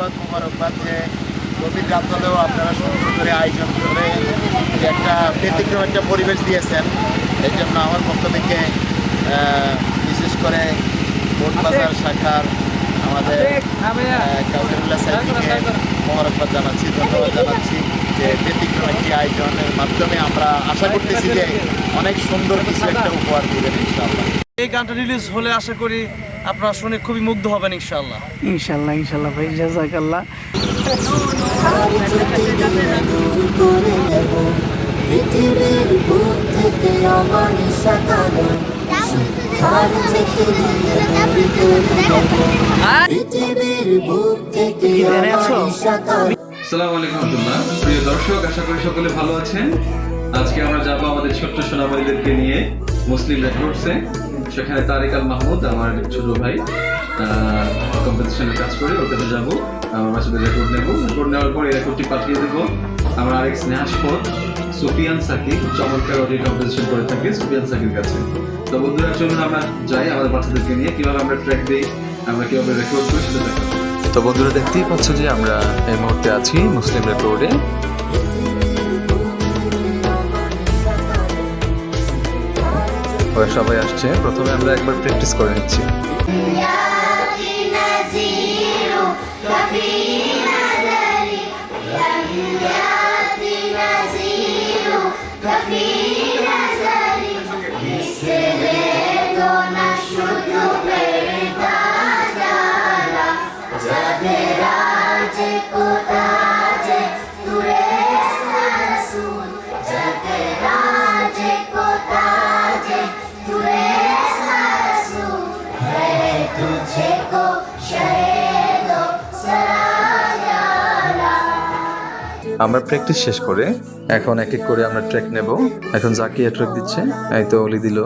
ধন্যবাদ মোবারকবাদ যে গভীর রাত হলেও আপনারা সুন্দর করে আয়োজন করে একটা ব্যতিক্রম একটা পরিবেশ দিয়েছেন। এর জন্য আমার পক্ষ থেকে বিশেষ করে বাজার শাখার আমাদের কাউসারুল্লাহ সাহেবকে মোবারকবাদ জানাচ্ছি ধন্যবাদ জানাচ্ছি যে ব্যতিক্রম একটি আয়োজনের মাধ্যমে আমরা আশা করতেছি যে অনেক সুন্দর কিছু একটা উপহার দেবেন ইনশাআল্লাহ। এই গানটা রিলিজ হলে আশা করি আপনারা শুনে খুবই মুগ্ধ হবেন ইনশাআল্লাহ। ইনশাল্লাহ ইনশাল্লাহ ভাই জাজাকাল্লাহ। আলাইকুম প্রিয় দর্শক আশা করি সকলে ভালো আছেন। আজকে আমরা যাব আমাদের ছোট্ট সোনামণিদেরকে নিয়ে মুসলিম রেকর্ডসে সেখানে তারিক আল মাহমুদ, আমার ছোট ভাই কম্পিটিশনে কাজ করে, ওর কাছে যাব, আমার বাচ্চাদের রেকর্ড নেব। রেকর্ড নেওয়ার পর এই রেকর্ডটি পাঠিয়ে দেবো। আমার আরেক স্নেহাসপদ, সুফিয়ান সাকিব চমৎকার অডিও কম্পোজিশন করে থাকে সুফিয়ান সাকির কাছে। তো বন্ধুরা, চলুন আমরা যাই আমাদের বাচ্চাদেরকে নিয়ে, কীভাবে আমরা ট্র্যাক দিই, আমরা কীভাবে রেকর্ড করি, সেটা তো বন্ধুরা, দেখতেই পাচ্ছ যে আমরা এই মুহূর্তে আছি মুসলিম রেকর্ডে হয়ে সবাই আসছে। প্রথমে আমরা একবার প্র্যাকটিস করে নিচ্ছি। Jai আমরা প্র্যাকটিস শেষ করে এখন এক এক করে আমরা ট্র্যাক নেব। এখন জাকিয়া ট্র্যাক দিচ্ছে, এই তো অলি দিল।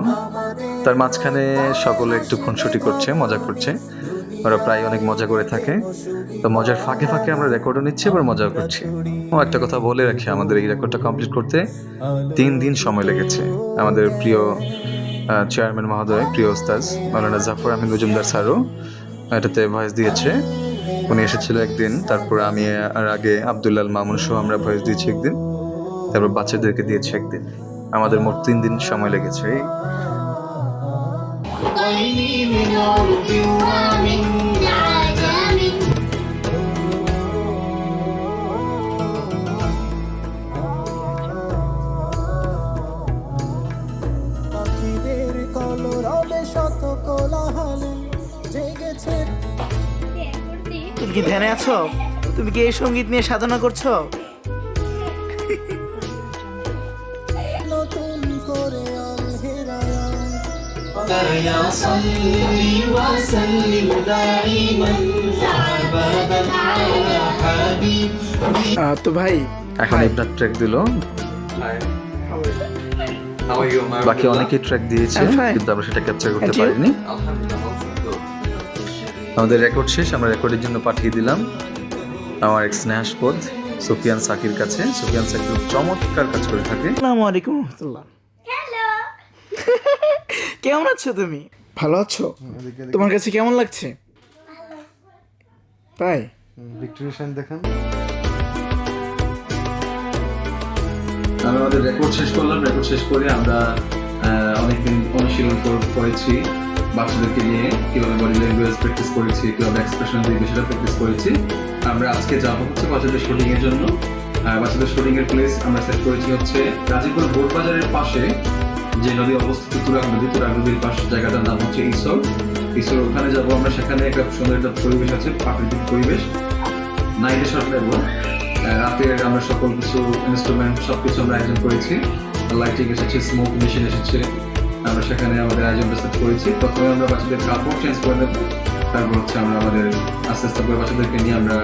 তার মাঝখানে সকলে একটু খুনসুটি করছে, মজা করছে। ওরা প্রায় অনেক মজা করে থাকে। তো মজার ফাঁকে ফাঁকে আমরা রেকর্ডও নিচ্ছি এবার মজাও করছি। ও একটা কথা বলে রাখি, আমাদের এই রেকর্ডটা কমপ্লিট করতে তিন দিন সময় লেগেছে। আমাদের প্রিয় চেয়ারম্যান মহোদয়, প্রিয় ওস্তাজ মাওলানা জাফর আহমেদ মজুমদার স্যারও এটাতে ভয়েস দিয়েছে। উনি এসেছিল একদিন, তারপর আমি আর আগে আবদুল্লাল মামুন সহ আমরা ভয়েস দিয়েছি একদিন, তারপর বাচ্চাদেরকে দিয়েছি একদিন। আমাদের মোট তিন দিন সময় লেগেছে। কি ধ্যানে আছো? তুমি কি এই সংগীত নিয়ে সাধনা করছ? তো ভাই এখন একটা ট্র্যাক দিল। বাকি অনেকে ট্র্যাক দিয়েছে কিন্তু আমরা সেটা ক্যাপচার করতে পারিনি। আমাদের রেকর্ড শেষ আমরা রেকর্ডের জন্য পাঠিয়ে দিলাম আমার এক স্নেহাসপদ সুফিয়ান সাকির কাছে। সুফিয়ান সাকির চমৎকার কাজ করে থাকে। আসসালামু আলাইকুম রহমতুল্লাহ। হ্যালো। কেমন আছো তুমি? ভালো আছো? তোমার কাছে কেমন লাগছে? তাই? আমরা আমাদের রেকর্ড শেষ করলাম। রেকর্ড শেষ করে আমরা অনেকদিন অনুশীলন করেছি। বাচ্চাদেরকে নিয়ে কীভাবে বডি ল্যাঙ্গুয়েজ প্র্যাকটিস করেছি, কীভাবে এক্সপ্রেশন দিয়ে বিষয়টা প্র্যাকটিস করেছি, আমরা আজকে যাব হচ্ছে বাচ্চাদের শুটিং এর জন্য। বাচ্চাদের শুটিং এর প্লেস আমরা সেট করেছি হচ্ছে গাজীপুর বোট বাজারের পাশে, যে নদী অবস্থিত তুরাগ নদী তুরাগ নদীর পাশ জায়গাটার নাম হচ্ছে ইসর ইসর ওখানে যাব আমরা, সেখানে একটা সুন্দর একটা পরিবেশ আছে, প্রাকৃতিক পরিবেশ। নাইটে শট নেব। রাতের আমরা সকল কিছু ইনস্ট্রুমেন্ট সব কিছু আমরা আয়োজন করেছি। লাইটিং এসেছে স্মোক মেশিন এসেছে। আমরা সেখানে আমাদের আয়োজন সেট করেছি। প্রথমে আমরা বাচ্চাদের কাপড় চেঞ্জ করে নেব তারপর হচ্ছে আমরা আমাদের আস্তে আস্তে করে বাচ্চাদেরকে নিয়ে আমরা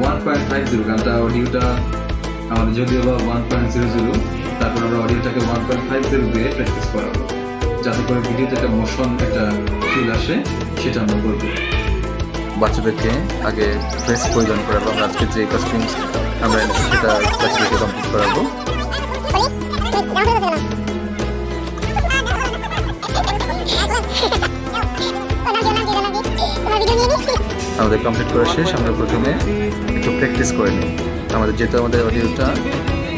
ওয়ান পয়েন্ট ফাইভ জিরো গানটা অডিওটা আমাদের যদিও বা ওয়ান পয়েন্ট জিরো জিরো তারপর আমরা অডিওটাকে ওয়ান পয়েন্ট ফাইভ জিরো দিয়ে প্র্যাকটিস করাবো। যাতে করে ভিডিওতে একটা মোশন একটা ফিল আসে, সেটা আমরা করব বাচ্চাদেরকে আগে ড্রেস পরিধান করাবো। আমরা আজকে যে কস্টিউম আমরা সেটা বাচ্চাদেরকে কমপ্লিট করাবো। আমাদের কমপ্লিট করা শেষ, আমরা প্রথমে একটু প্র্যাকটিস করে নিই। আমাদের যেহেতু আমাদের অডিওটা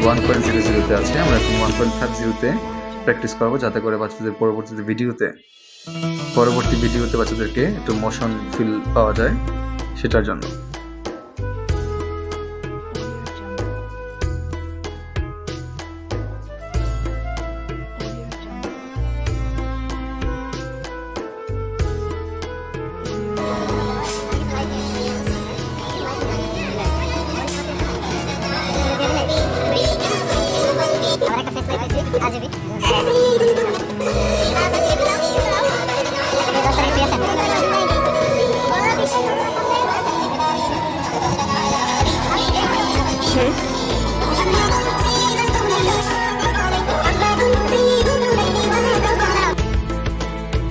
ওয়ান পয়েন্ট জিরো জিরোতে আছে, আমরা এখন ওয়ান পয়েন্ট ফাইভ জিরোতে প্র্যাকটিস করব, যাতে করে বাচ্চাদের পরবর্তীতে ভিডিওতে পরবর্তী ভিডিওতে বাচ্চাদেরকে একটু মোশন ফিল পাওয়া যায় সেটার জন্য।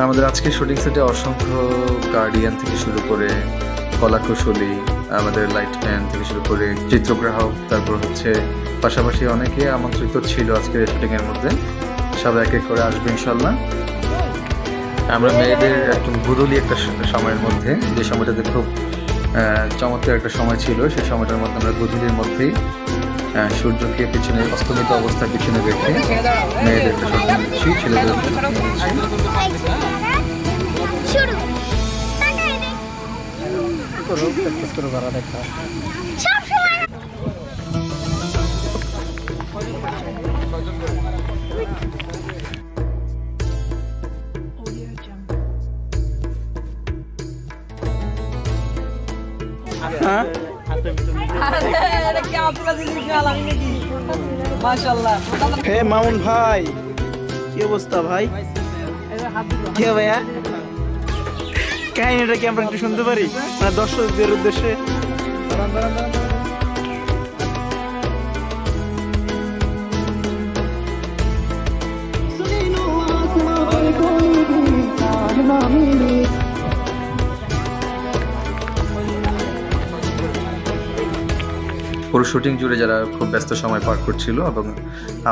আমাদের আজকের শুটিং সেটে অসংখ্য গার্ডিয়ান থেকে শুরু করে কলাকুশলী, আমাদের লাইট লাইটম্যান থেকে শুরু করে চিত্রগ্রাহক, তারপর হচ্ছে পাশাপাশি অনেকে আমন্ত্রিত ছিল আজকের শুটিং এর মধ্যে। সবাই এক এক করে আসবে ইনশাল্লাহ আমরা মেয়েদের একদম গুরুলি একটা সময়ের মধ্যে, যে সময়টাতে খুব চমৎকার একটা সময় ছিল, সেই সময়টার মধ্যে আমরা গধূলির মধ্যেই সূর্যকে পিছনে, অস্তমিত অবস্থায় পিছনে রেখে মেয়েদের একটা শট নিচ্ছি ছেলেদের সব হে মামুন ভাই কি অবস্থা ভাই কে ভাইয়া? কাহিনীটা কি আমরা একটু শুনতে পারি? মানে দর্শকদের উদ্দেশ্যে? পুরো শুটিং জুড়ে যারা খুব ব্যস্ত সময় পার করছিল এবং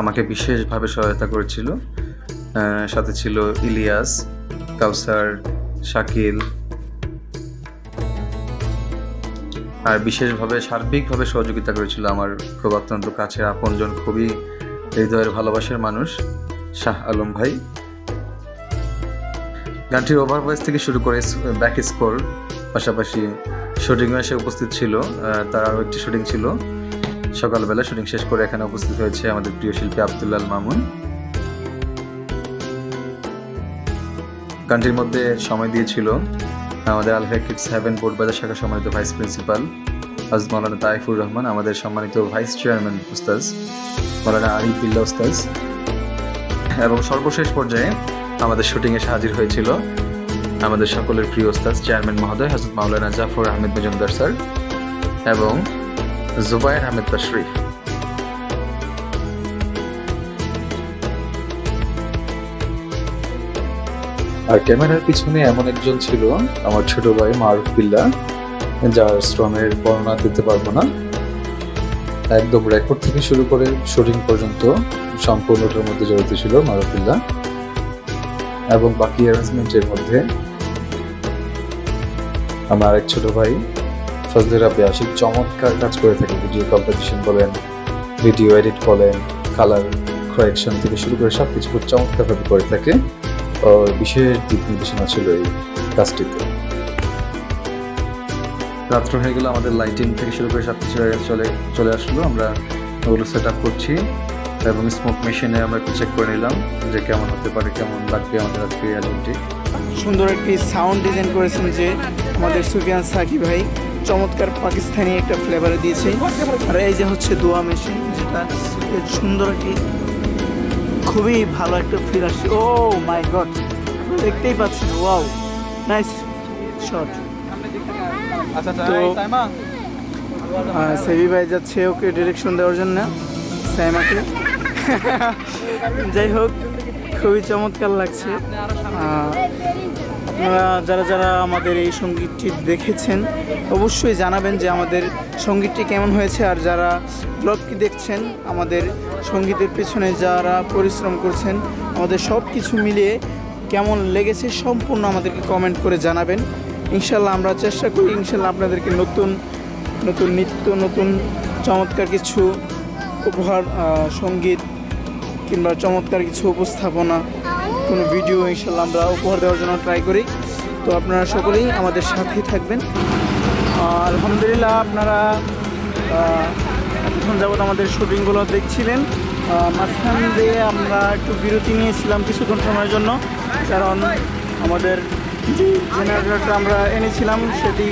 আমাকে বিশেষভাবে সহায়তা করেছিল সাথে ছিল ইলিয়াস, কাউসার শাকিল। আর বিশেষভাবে সার্বিকভাবে সহযোগিতা করেছিল আমার খুব অত্যন্ত কাছের আপনজন খুবই হৃদয়ের ভালোবাসার মানুষ, শাহ আলম ভাই। গানটির ওভার ভয়েস থেকে শুরু করে ব্যাক স্কোর পাশাপাশি শুটিংয়ে এসে উপস্থিত ছিল তার আরও একটি শুটিং ছিল। সকালবেলা শুটিং শেষ করে এখানে উপস্থিত হয়েছে আমাদের প্রিয় শিল্পী আবদুল্লাল মামুন। গানটির মধ্যে সময় দিয়েছিল। আমাদের কিডস সেভেন বোর্ডবাজার শাখা সম্মানিত ভাইস প্রিন্সিপাল আজ মৌলানা তাইফুর রহমান আমাদের সম্মানিত ভাইস চেয়ারম্যান উস্তাজ মৌলানা আরিফ বিল্লা উস্তাজ এবং সর্বশেষ পর্যায়ে আমাদের শুটিংয়ে হাজির হয়েছিল আমাদের সকলের প্রিয় ওস্তাদ চেয়ারম্যান মহোদয় হজরত মাওলানা জাফর আহমেদ মজুমদার স্যার এবং জুবায়ের আহমেদ তশরিফ ক্যামেরার পিছনে এমন একজন ছিল, আমার ছোট ভাই মারুফ বিল্লা, যার শ্রমের বর্ণনা দিতে পারব না। একদম রেকর্ড থেকে শুরু করে শুটিং পর্যন্ত সম্পূর্ণটার মধ্যে জড়িত ছিল মারুফ বিল্লা। এবং বাকি অ্যারেঞ্জমেন্টের মধ্যে আমার আরেক ছোট ভাই, ফজলে রাব্বি আশিক, চমৎকার কাজ করে থাকে। ভিডিও কম্পোজিশন বলেন ভিডিও এডিট বলেন কালার কারেকশন থেকে শুরু করে সব কিছু খুব চমৎকারভাবে করে থাকে। বিশেষ দিক নির্দেশনা ছিল এই কাজটিতে। রাত্র হয়ে গেল, আমাদের লাইটিং থেকে শুরু করে সব কিছু চলে চলে আসলো। আমরা ওগুলো সেট আপ করছি এবং স্মোক মেশিনে আমরা একটু চেক করে নিলাম যে কেমন হতে পারে, কেমন লাগবে আমাদের আজকে অ্যালবামটি সুন্দর একটি সাউন্ড ডিজাইন করেছেন যে আমাদের সুফিয়ান সাকি ভাই, চমৎকার পাকিস্তানি একটা ফ্লেভারে দিয়েছে। আর এই যে হচ্ছে দোয়া মেশিন যেটা সুন্দর একটি খুবই ভালো একটা ফিল আসছে। ও মাই গড দেখতেই পাচ্ছেন ওয়াও নাইস শট তো সেবি ভাই যাচ্ছে ওকে ডিরেকশন দেওয়ার জন্য সাইমাকে। যাই হোক খুবই চমৎকার লাগছে। আপনারা যারা যারা আমাদের এই সঙ্গীতটি দেখেছেন অবশ্যই জানাবেন যে আমাদের সঙ্গীতটি কেমন হয়েছে আর যারা ব্লগটি দেখছেন আমাদের সঙ্গীতের পেছনে যারা পরিশ্রম করছেন, আমাদের সব কিছু মিলিয়ে কেমন লেগেছে সম্পূর্ণ আমাদেরকে কমেন্ট করে জানাবেন। ইনশাল্লাহ আমরা চেষ্টা করি ইনশাল্লাহ আপনাদেরকে নতুন নতুন নিত্য, নতুন চমৎকার কিছু উপহার সংগীত কিংবা চমৎকার কিছু উপস্থাপনা, কোনো ভিডিও ইনশাল্লাহ আমরা উপহার দেওয়ার জন্য ট্রাই করি। তো আপনারা সকলেই আমাদের সাথেই থাকবেন। আর আলহামদুলিল্লাহ আপনারা এতক্ষণ যাবত আমাদের শুটিংগুলো দেখছিলেন। মাঝখান দিয়ে আমরা একটু বিরতি নিয়েছিলাম কিছুক্ষণ সময়ের জন্য, কারণ আমাদের যে জেনারেটরটা আমরা এনেছিলাম, সেটি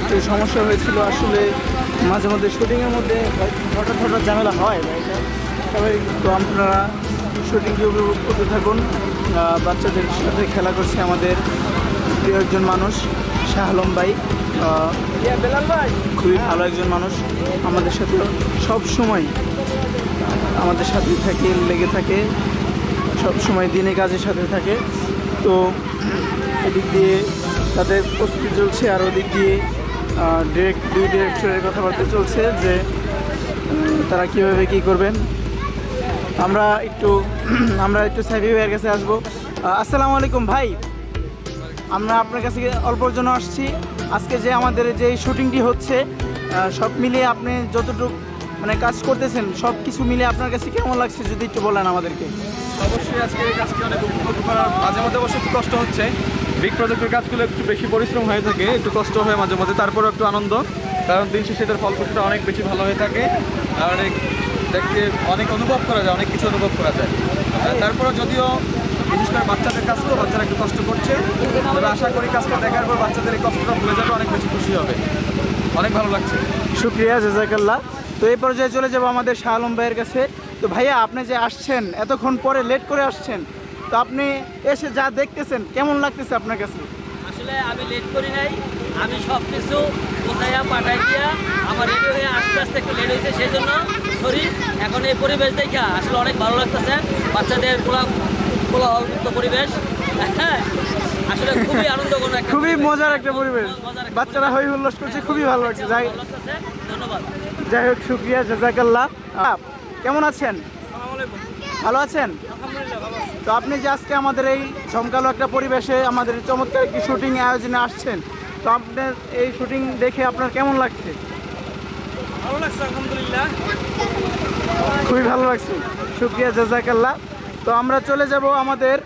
একটু সমস্যা হয়েছিল। আসলে মাঝে মধ্যে শুটিংয়ের মধ্যে হঠাৎ হঠাৎ ঝামেলা হয় এটা স্বাভাবিক তো আপনারা শুটিংকে উপভোগ করতে থাকুন। বাচ্চাদের সাথে খেলা করছে আমাদের প্রিয় একজন মানুষ, শাহ আলম খুবই ভালো একজন মানুষ। আমাদের সাথে সব সময় আমাদের সাথে থাকে, লেগে থাকে। সব সময় দিনে কাজের সাথে থাকে। তো এদিক দিয়ে তাদের প্রস্তুতি চলছে আর ওদিক দিয়ে ডিরেক্ট দুই ডিরেক্টরের কথাবার্তা চলছে যে তারা কীভাবে কী করবেন। আমরা একটু আমরা একটু সাইফি ভাইয়ের কাছে আসব। আসসালামু আলাইকুম ভাই। আমরা আপনার কাছে অল্পর জন্য আসছি। আজকে যে আমাদের যে শুটিংটি হচ্ছে সব মিলিয়ে আপনি যতটুকু মানে কাজ করতেছেন, সব কিছু মিলে আপনার কাছে কেমন লাগছে যদি একটু বলেন আমাদেরকে? অবশ্যই আজকে এই কাজটি অনেক উপভোগ করার, মাঝে মধ্যে অবশ্যই একটু কষ্ট হচ্ছে। বিগ প্রজেক্টের কাজগুলো একটু বেশি পরিশ্রম হয়ে থাকে, একটু কষ্ট হয় মাঝে মধ্যে, তারপরেও একটু আনন্দ। কারণ দিন শেষে এটার অনেক বেশি ভালো হয়ে থাকে, আর দেখতে অনেক অনুভব করা যায়, অনেক কিছু অনুভব করা যায়। তারপরে যদিও বিশেষ করে বাচ্চাদের কাজ তো বাচ্চারা একটু কষ্ট করছে। তবে আশা করি কাজটা দেখার পর বাচ্চাদের এই কষ্টটা ভুলে যাবে অনেক বেশি খুশি হবে। অনেক ভালো লাগছে। শুক্রিয়া জাজাকাল্লাহ। তো এই পর্যায়ে চলে যাব আমাদের শাহ আলম ভাইয়ের কাছে। তো ভাইয়া আপনি যে আসছেন এতক্ষণ পরে লেট করে আসছেন তো আপনি এসে যা দেখতেছেন কেমন লাগতেছে আপনার কাছে? আসলে আমি লেট করি নাই আমি সব কিছু কোথায়া পাঠাই দিয়া আমার রেডি হয়ে আস্তে আস্তে একটু লেট হয়েছে সেই জন্য সরি এখন এই পরিবেশ দেখা আসলে অনেক ভালো লাগতেছে। বাচ্চাদের কোলা পরিবেশ। হ্যাঁ আসলে খুবই আনন্দঘন একটা খুবই মজার একটা পরিবেশ। বাচ্চারা হই হুল্লোস করছে খুবই ভালো লাগছে। যাই ধন্যবাদ। যাই হোক শুক্রিয়া জাজাকাল্লাহ। কেমন আছেন? ভালো আছেন? তো আপনি যে আজকে আমাদের এই জমকালো একটা পরিবেশে আমাদের চমৎকার একটি শুটিং আয়োজনে আসছেন তো আপনার এই শুটিং দেখে আপনার কেমন লাগছে? ভালো লাগছে আলহামদুলিল্লাহ। খুবই ভালো লাগছে। শুক্রিয়া জাজাকাল্লাহ। তো আমরা চলে যাব আমাদের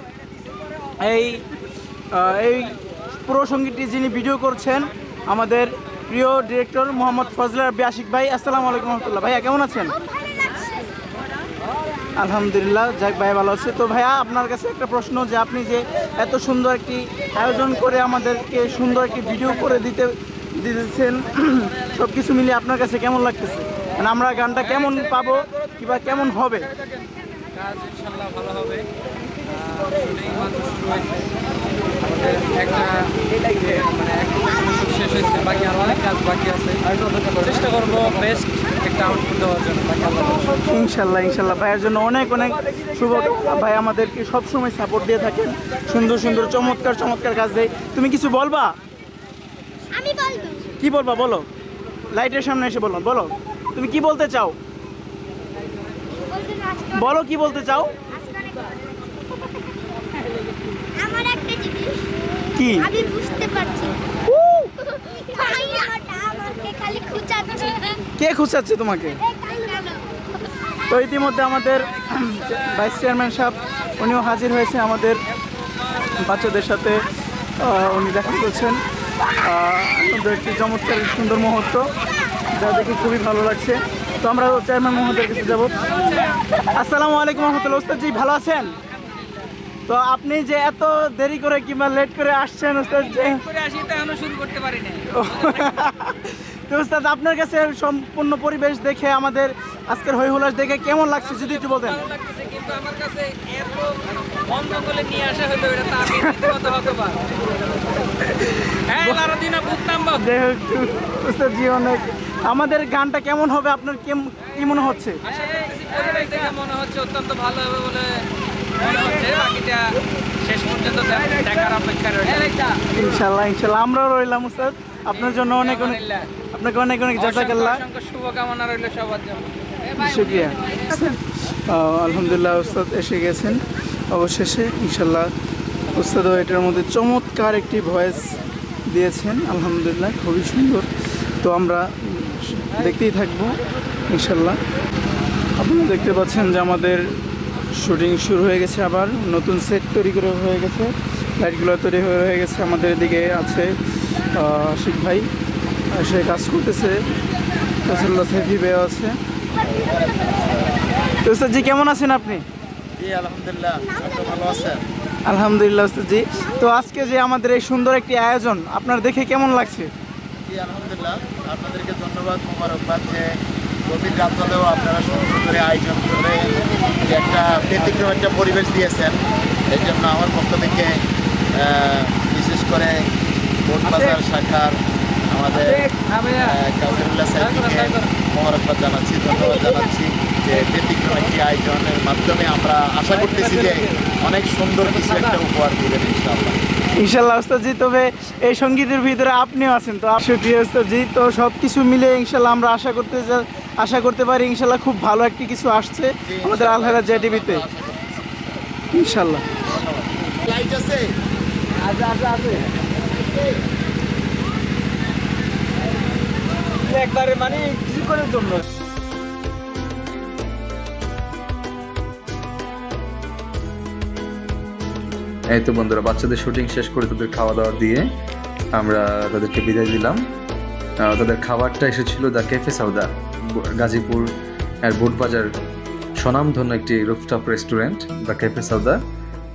এই এই পুরো সঙ্গীতটি যিনি ভিডিও করছেন আমাদের প্রিয় ডিরেক্টর মোহাম্মদ ফজলার আশিক ভাই আসসালামু আলাইকুম রহমতুল্লাহ। ভাইয়া কেমন আছেন? আলহামদুলিল্লাহ যাক ভাই ভালো আছে। তো ভাইয়া আপনার কাছে একটা প্রশ্ন যে আপনি যে এত সুন্দর একটি আয়োজন করে আমাদেরকে সুন্দর একটি ভিডিও করে দিতে দিতেছেন সব কিছু মিলিয়ে আপনার কাছে কেমন লাগতেছে? মানে আমরা গানটা কেমন পাবো কিংবা কেমন হবে? কাজ ইনশাল্লাহ ভালো হবে। শুটিং মাত্র শুরু হয়েছে। আমাদের একটা মানে একটা শেষ হয়েছে বাকি আরও অনেক কাজ বাকি আছে। চেষ্টা করব বেস্ট একটা আউটপুট দেওয়ার জন্য বাকি আল্লাহ ভরসা। ইনশাল্লাহ ইনশাল্লাহ ভাইয়ের জন্য অনেক অনেক শুভ ভাই আমাদেরকে সবসময় সাপোর্ট দিয়ে থাকেন। সুন্দর সুন্দর চমৎকার চমৎকার কাজ দেয়। তুমি কিছু বলবা? আমি বলব। কি বলবা বলো। লাইটের সামনে এসে বলো বলো। তুমি কি বলতে চাও? বলো কি বলতে চাও। আমার একটা জিনিস। কি? আমি বুঝতে পারছি কে খুঁচাচ্ছে তোমাকে? তো ইতিমধ্যে আমাদের ভাইস চেয়ারম্যান সাহেব উনিও হাজির হয়েছে আমাদের বাচ্চাদের সাথে। উনি দেখা করছেন। একটি চমৎকার সুন্দর মুহূর্ত। যা দেখে খুবই ভালো লাগছে। তো আমরা চেয়ারম্যান মহোদয়ের কাছে যাব। আসসালামু আলাইকুম রহমতুল্লাহ। ওস্তাদ জি ভালো আছেন? তো আপনি যে এত দেরি করে কিংবা লেট করে আসছেন ওস্তাদ যে তো শুরু করতে পারি না তো ওস্তাদ আপনার কাছে সম্পূর্ণ পরিবেশ দেখে আমাদের আজকের হই হুল্লাস দেখে কেমন লাগছে যদি একটু বলতেন কিন্তু আমার কাছে এত বন্ধ করে নিয়ে আসা হতো এটা তো আমি কথা হতে হ্যাঁ বারো দিনে বুঝতাম বা যাই হোক ওস্তাদ জি অনেক আমাদের গানটা কেমন হবে? আপনার কি মনে হচ্ছে? মনে হচ্ছে অত্যন্ত ভালো হবে বলে মনে হচ্ছে বাকিটা শেষ পর্যন্ত দেখার অপেক্ষা রয়েছে ইনশাল্লাহ ইনশাল্লাহ। আমরাও রইলাম উস্তাদ। আপনার জন্য অনেক অনেক আপনাকে অনেক অনেক জাজাকাল্লাহ শুভকামনা রইল সবার জন্য। শুক্রিয়া। আলহামদুলিল্লাহ উস্তাদ এসে গেছেন অবশেষে। ইনশাল্লাহ উস্তাদও এটার মধ্যে চমৎকার একটি ভয়েস দিয়েছেন। আলহামদুলিল্লাহ খুবই সুন্দর। তো আমরা দেখতেই থাকব ইনশাল্লাহ। আপনারা দেখতে পাচ্ছেন যে আমাদের শুটিং শুরু হয়ে গেছে আবার নতুন সেট তৈরি করে হয়ে গেছে লাইটগুলো তৈরি হয়ে গেছে আমাদের এদিকে আছে আশিক ভাই সে কাজ করতেছে রসুল্লাহ সেফি আছে। তো জি কেমন আছেন আপনি? আলহামদুলিল্লাহ ভালো আছেন? আলহামদুলিল্লাহ জি তো আজকে যে আমাদের এই সুন্দর একটি আয়োজন আপনার দেখে কেমন লাগছে? আলহামদুলিল্লাহ আপনাদেরকে ধন্যবাদ মোবারকবাদ যে গভীর রাত হলেও আপনারা সুন্দর করে আয়োজন করে একটা ব্যতিক্রম একটা পরিবেশ দিয়েছেন। এই জন্য আমার পক্ষ থেকে বিশেষ করে বাজার শাখার আমাদের কাজরুল্লাহ সাহেবকে মোবারকবাদ জানাচ্ছি ধন্যবাদ জানাচ্ছি যে ব্যতিক্রম একটি আয়োজনের মাধ্যমে আমরা আশা করতেছি যে অনেক সুন্দর কিছু একটা উপহার ইনশাআল্লাহ ইনশাল্লাহ ওস্তাদজি, তবে এই সঙ্গীতের ভিতরে আপনিও আছেন, তো সুপ্রিয় ওস্তাদজি, তো সব কিছু মিলে ইনশাল্লাহ আমরা আশা করতে আশা করতে পারি ইনশাল্লাহ খুব ভালো একটি কিছু আসছে আমাদের আলহারা জে টিভিতে ইনশাল্লাহ। আছে একবারে মানে কিছু করার জন্য। এই তো বন্ধুরা, বাচ্চাদের শুটিং শেষ করে তাদের খাওয়া দাওয়া দিয়ে আমরা তাদেরকে বিদায় দিলাম। তাদের খাবারটা এসেছিল দ্য ক্যাফে সাউদা গাজীপুর আর বোটবাজার স্বনামধন্য একটি rooftop restaurant the cafe Sauda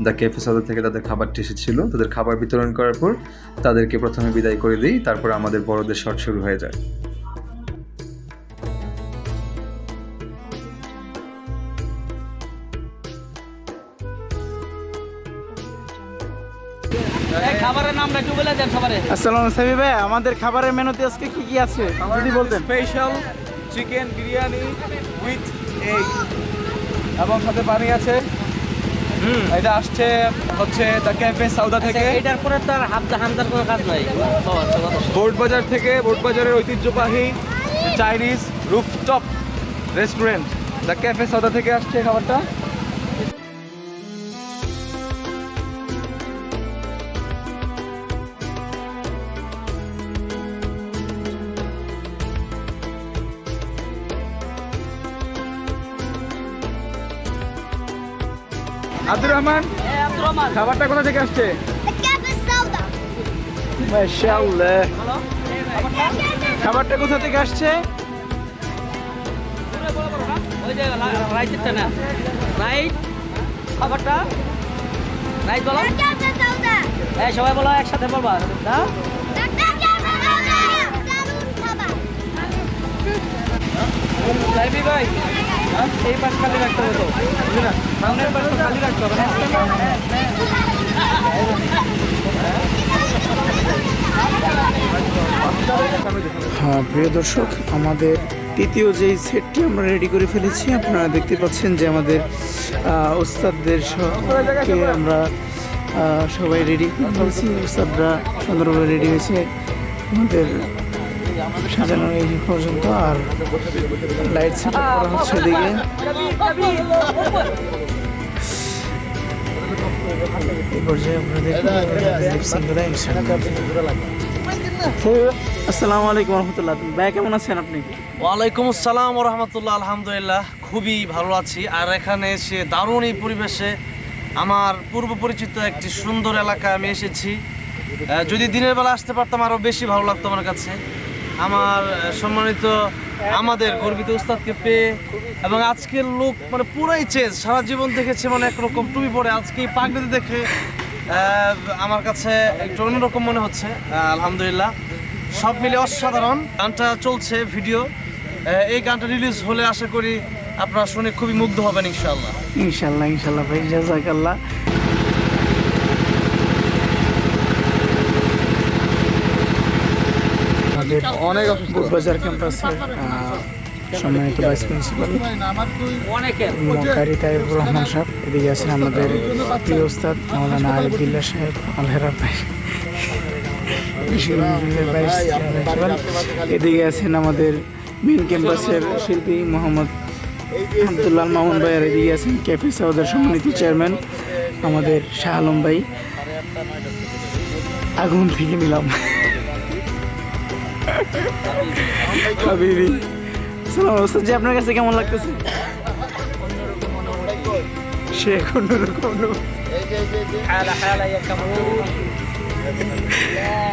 the cafe Sauda থেকে তাদের খাবারটি এসেছিল, তাদের খাবার বিতরণ করার পর তাদেরকে প্রথমে বিদায় করে দিই, তারপর আমাদের বড়দের শট শুরু হয়ে যায়। আসসালামু সামি ভাই আমাদের খাবারের মেনুতে আজকে কি কি আছে? যদি বলতেন। Special chicken biryani with egg এবং সাথে পানি আছে। এটা আসছে হচ্ছে দ্য ক্যাফে সাউদা থেকে। এটার পরে তো আর হামজা হামজার কোনো কাজ নাই। শুনো। বোট বাজার থেকে বোট বাজারের ঐতিহ্যবাহী Chinese rooftop restaurant the cafe Sawda থেকে আসছে খাবারটা। আব্দুর রহমান খাবারটা কোথা থেকে আসছে? খাবারটা কোথা থেকে আসছে? খাবারটা? রাইট বলো. এই সবাই বলো একসাথে বলবা। না? ভাই। এই পাশ খালি রাখতে হবে তো। বুঝলি না সামনের পাশ তো খালি রাখতে হবে না? হ্যাঁ প্রিয় দর্শক আমাদের তৃতীয় যেই সেটটি আমরা রেডি করে ফেলেছি আপনারা দেখতে পাচ্ছেন যে আমাদের ওস্তাদদের সবকে আমরা সবাই রেডি করে ফেলেছি। ওস্তাদরা সুন্দরভাবে রেডি হয়েছে। আমাদের সাজানো এই পর্যন্ত আর লাইট সেট করা হচ্ছে এদিকে। এই আসসালামু আলাইকুম রহমতুল্লাহ। ভাই, কেমন আছেন আপনি? ওয়ালাইকুম আসসালাম রহমতুল্লাহ, আলহামদুলিল্লাহ, খুবই ভালো আছি। আর এখানে এসে দারুণ এই পরিবেশে আমার পূর্ব পরিচিত একটি সুন্দর এলাকায় আমি এসেছি। যদি দিনের বেলা আসতে পারতাম আরও বেশি ভালো লাগতো আমার কাছে। আমার সম্মানিত আমাদের গর্বিত উস্তাদকে পেয়ে এবং আজকের লোক মানে পুরাই চেঞ্জ সারা জীবন দেখেছে মানে একরকম। টুপি পরে আজকে এই পাগড়িতে দেখে আমার কাছে একটু অন্যরকম মনে হচ্ছে। আলহামদুলিল্লাহ। সব মিলে অসাধারণ। গানটা চলছে ভিডিও এই গানটা রিলিজ হলে আশা করি আপনারা শুনে খুবই মুগ্ধ হবেন ইনশাল্লাহ ইনশাল্লাহ ইনশাল্লাহ ভাই জাজাকাল্লাহ। অনেক অসুস্থ। বুটবাজার ক্যাম্পাসের আহ, সম্মানিত ভাইস প্রিন্সিপাল অনেকে মকারি রহমান সাহেব, এদিকে আছেন আমাদের প্রিয় ওস্তাদ মৌলানা আরিফুল্লাহ সাহেব, আলহেরা ভাই এদিকে আছেন আমাদের মেন ক্যাম্পাসের শিল্পী মোহাম্মদ আবদুল্লাহ মামুন ভাই, আর এদিকে আছেন ক্যাফে সাউদের সম্মানিত চেয়ারম্যান আমাদের শাহ আলম ভাই। আগুন থেকে নিলাম। হাবিবি। সালাম ওস্তাদ জি আপনার কাছে কেমন লাগতেছে? সে কোনো রকম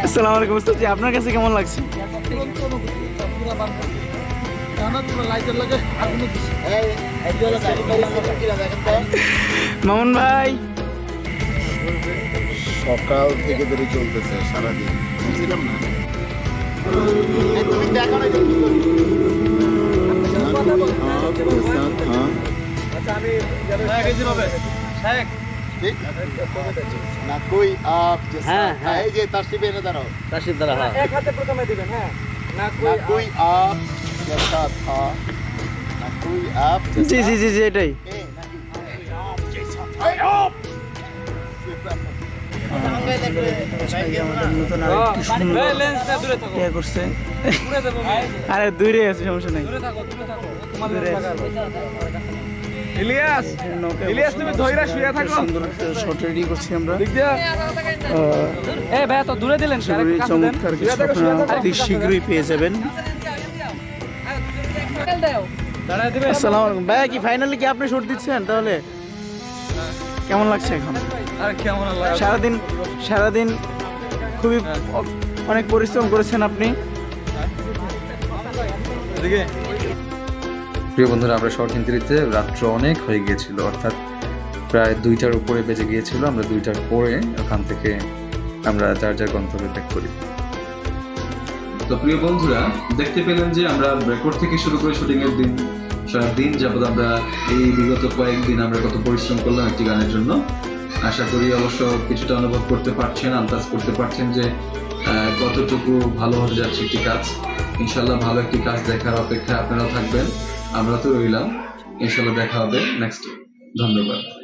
আসসালামু আলাইকুম ওস্তাদ জি আপনার কাছে কেমন লাগছে? মামুন ভাই। সকাল থেকে ধরে চলতেছে সারাদিন। বুঝছিলাম না। তুমি দেখো না দুই না কই আপ হ্যাঁ হ্যাঁ এই যে তাসিবে এনে দাঁড়াও এক হাতে প্রথমে দিবেন হ্যাঁ না কই আপ জেসা থা না কই আপ জি জি জি এটাই না এটাই নতুন আরেকটি সুন্দর করছে আরে দূরে আছে সমস্যা নাই ইলিয়াস ইলিয়াস তুমি ধইরা শুয়ে থাকো। সুন্দর শর্ট রেডি করছি আমরা এ ভাই তো দূরে দিলেন আশা করি চমৎকার কিছু আপনারা অতি শীঘ্রই পেয়ে যাবেন। আসসালামু আলাইকুম। ভাইয়া কি ফাইনালি কি আপনি শর্ট দিচ্ছেন তাহলে? কেমন লাগছে এখন? আর কেমন সারাদিন সারাদিন খুবই অনেক পরিশ্রম করেছেন আপনি। প্রিয় বন্ধুরা আমরা শর্ট হিন্দিতে রাত্র অনেক হয়ে গিয়েছিল। অর্থাৎ প্রায় দুইটার উপরে বেজে গিয়েছিল। আমরা দুইটার পরে ওখান থেকে আমরা যার যার গন্তব্যে ব্যাক করি। তো প্রিয় বন্ধুরা দেখতে পেলেন যে আমরা রেকর্ড থেকে শুরু করে শুটিং এর দিন সারা দিন যাবত আমরা এই বিগত কয়েকদিন আমরা কত পরিশ্রম করলাম একটি গানের জন্য। আশা করি অবশ্য কিছুটা অনুভব করতে পারছেন, আন্দাজ করতে পারছেন যে কতটুকু ভালো হতে যাচ্ছে একটি কাজ। ইনশাল্লাহ ভালো একটি কাজ দেখার অপেক্ষায় আপনারাও থাকবেন। আমরা তো রইলাম। ইনশাল্লাহ দেখা হবে নেক্সট ধন্যবাদ।